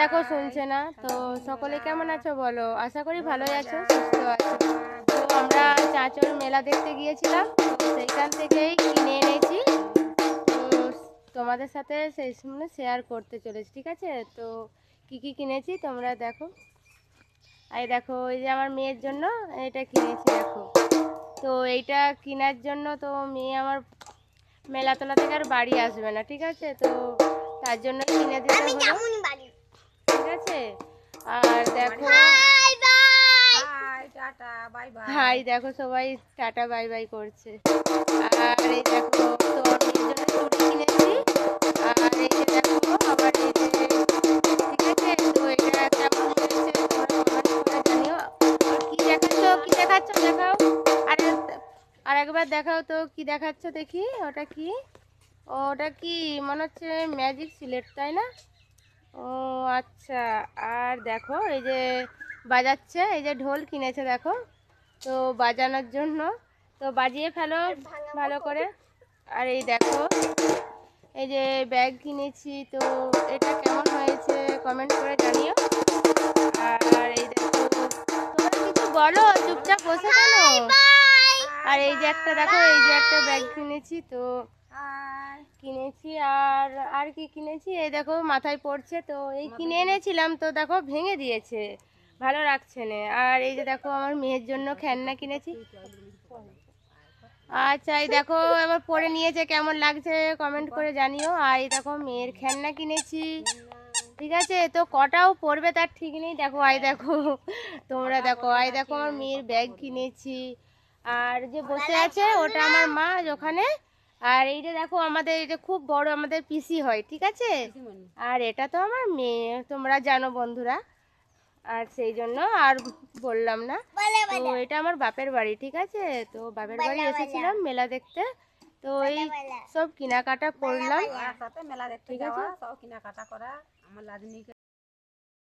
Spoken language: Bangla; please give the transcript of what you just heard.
দেখো শুনছে না। তো সকলে কেমন আছো বলো? আশা করি ভালোই আছো সুস্থ আছো। তো আমরা চাঁচল মেলা দেখতে গিয়েছিলাম। তো সেইখান থেকেই কিনে এনেছি। তো তোমাদের সাথে সেই সময় শেয়ার করতে চলেছি ঠিক আছে? তো কি কি কিনেছি তোমরা দেখো। এই দেখো এই যে আমার মেয়ের জন্য এটা কিনেছি দেখো। তো এইটা কেনার জন্য তো মেয়ে আমার মেলাতলা থেকে আর বাড়ি আসবে না ঠিক আছে? তো তার জন্য কিনে দিতে হলো। ঠিক আছে? আর দেখো bye tata bye bye hi দেখো সবাই টাটা বাই বাই করছে। আর এই দেখো তো আমি চুড়ি কিনেছি। আর এই যে দেখো আবার এই যে ঠিক আছে? তো এটা কেমন হয়েছে? তোমরা comment করে জানিও কি দেখাচ্ছ? কি দেখাচ্ছ? দেখাও। আরে আর একবার দেখাও তো কি দেখাচ্ছ দেখি? ওটা কি? ওটা কি মনে হচ্ছে ম্যাজিক সিলেট তাই না? ও আচ্ছা আর দেখো এই যে বাজাচ্ছে এই যে ঢোল কিনেছে দেখো তো বাজানোর জন্য তো বাজিয়ে ফেলো ভালো করে। আর এই দেখো এই যে ব্যাগ কিনেছি তো এটা কেমন হয়েছে কমেন্ট করে জানিও। আর এই দেখো তোমরা কিছু বলো চুপচাপ বসে কেন আর এই যে একটা দেখো এই যে একটা ব্যাগ কিনেছি তো কিনেছি আর আর কি কিনেছি? এই দেখো মাথায় পড়ছে তো এই কিনে এনেছিলাম তো দেখো ভেঙে দিয়েছে। ভালো রাখছে না। আর এই যে দেখো আমার মেয়ের জন্য খেলনা কিনেছি। আচ্ছা এই দেখো এবার পরে নিয়েছে কেমন লাগছে কমেন্ট করে জানিও। আর এই দেখো মেয়ের খেলনা কিনেছি। ঠিক আছে? তো কটাও পড়বে তার ঠিক নেই। দেখো আই দেখো তোমরা দেখো আই দেখো আমার মেয়ের ব্যাগ কিনেছি। আর যে বসে আছে ওটা আমার মা ওখানে আর এইটা দেখো আমাদের এটা খুব বড় আমাদের পিসি হয় ঠিক আছে? আর এটা তো আমার মেয়ে তোমরা জানো বন্ধুরা। আর সেই জন্য আর বললাম না। তো এটা আমার বাপের বাড়ি ঠিক আছে? তো বাপের বাড়ি এসেছিলাম মেলা দেখতে। তো এই সব কেনাকাটা করলাম। মেলা ঠিক আছে। সব কেনাকাটা করা। আমার